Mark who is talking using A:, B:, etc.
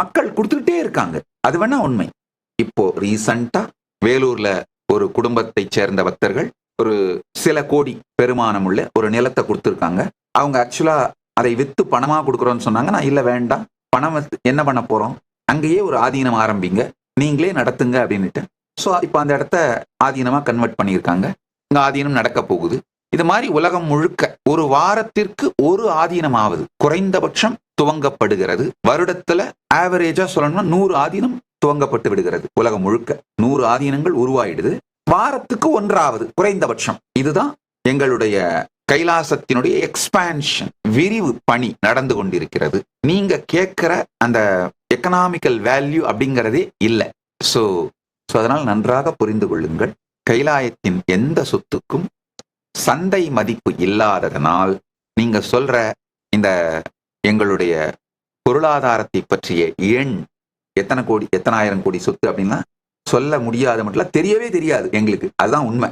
A: மக்கள் கொடுத்துக்கிட்டே இருக்காங்க. அது வேணா உண்மை. இப்போ ரீசண்டா வேலூர்ல ஒரு குடும்பத்தை சேர்ந்த பக்தர்கள் ஒரு சில கோடி பெருமானம் உள்ள ஒரு நிலத்தை கொடுத்துருக்காங்க. அவங்க ஆக்சுவலா அதை வித்து பணமா கொடுக்குறோம்னு சொன்னாங்க. நான் இல்ல வேண்டாம். பணம் என்ன பண்ண போறோம்? அங்கேயே ஒரு ஆதீனம் ஆரம்பிங்க. நீங்களே நடத்துங்க அப்படின்னுட்டு. ஸோ இப்போ அந்த இடத்த ஆதீனமா கன்வெர்ட் பண்ணியிருக்காங்க. இங்க ஆதீனம் நடக்க போகுது. இது மாதிரி உலகம் முழுக்க ஒரு வாரத்திற்கு ஒரு ஆதீனமாவது குறைந்தபட்சம் துவங்கப்படுகிறது. வருடத்துல ஆவரேஜா சொல்லணும்னா நூறு ஆதீனம் துவங்கப்பட்டு விடுகிறது உலகம் முழுக்க. நூறு ஆதீனங்கள் உருவாயிடுது. வாரத்துக்கு ஒன்றாவது குறைந்தபட்சம். இதுதான் எங்களுடைய கைலாசத்தினுடைய எக்ஸ்பான்ஷன் விரிவு பணி நடந்து கொண்டிருக்கிறது. நீங்க கேட்கிற அந்த எக்கனாமிக்கல் வேல்யூ அப்படிங்கிறதே இல்லை. ஸோ ஸோ அதனால் நன்றாக புரிந்து கொள்ளுங்கள். கைலாயத்தின் எந்த சொத்துக்கும் சந்தை மதிப்பு இல்லாததனால் நீங்க சொல்ற இந்த எங்களுடைய பொருளாதாரத்தை பற்றிய எண் எத்தனை கோடி எத்தனாயிரம் கோடி சொத்து அப்படின்னா சொல்ல முடியாத மட்டும் தெரியவே தெரியாது எங்களுக்கு. அதுதான் உண்மை.